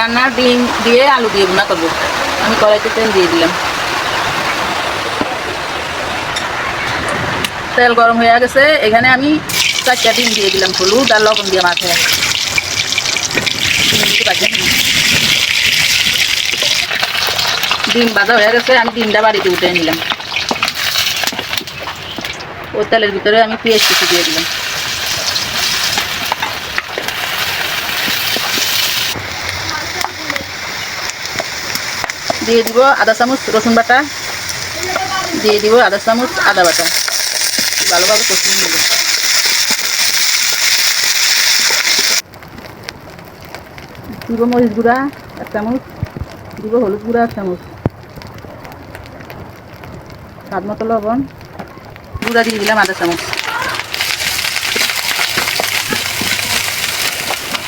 রান্না ডিম দিয়ে আলু দিয়ে ভুনা করব। আমি কড়াইতে তেল দিয়ে দিলাম। তেল গরম হয়ে গেছে। এখানে আমি চারটা ডিম দিয়ে দিলাম, হলুদ আর লবণ দিয়ে মাথায় ডিম ভাজা হয়ে গেছে। আমি ডিমটা বাড়িতে উঠে নিলাম। ও তেলের ভিতরে আমি পেঁয়াজ কুচি দিয়ে দিলাম। দিয়ে দিব আদা চামচ রসুন বাটা। দিয়ে দিব আদা চামচ আদা বাটা। ভালোভাবে কষিয়ে নেব। দিব মরিচ গুঁড়া এক চামচ। দিব হলুদ গুঁড়া এক চামচ। স্বাদ মতো লবণ। গুঁড়া দিয়ে দিলাম আধা চামচ।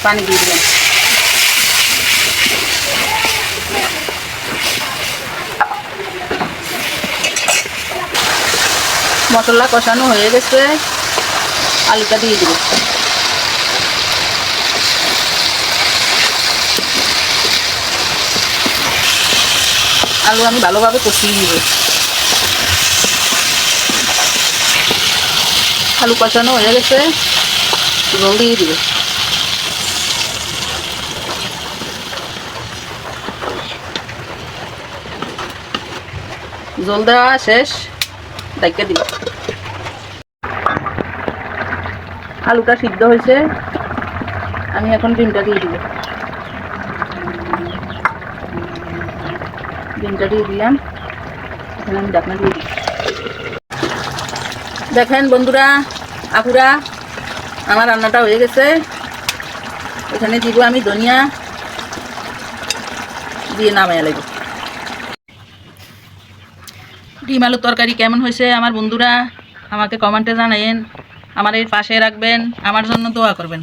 পানি দিয়ে দিলাম। মশলা কষানো হয়ে গেছে। আলুটা দিয়ে দিব। আলু আমি ভালোভাবে কষিয়ে নিব। আলু কষানো হয়ে গেছে। জল দিয়ে দিব। জল দেওয়া শেষ। ডাইকে দিব আলুটা সিদ্ধ হয়েছে। আমি এখন ডিমটা দিয়ে দিব। ডিমটা দিয়ে দিলাম। এখন আমি ডাকনা দিয়ে দেখেন বন্ধুরা, আপুরা, আমার রান্নাটা হয়ে গেছে। এখানে দিব আমি ধনিয়া। দিয়ে নামাইয়া লাগবে। ডিম আলুর তরকারি কেমন হয়েছে? আমার বন্ধুরা, আমাকে কমেন্টে জানাইন আমার এই পাশে রাখবেন। আমার জন্য দোয়া করবেন।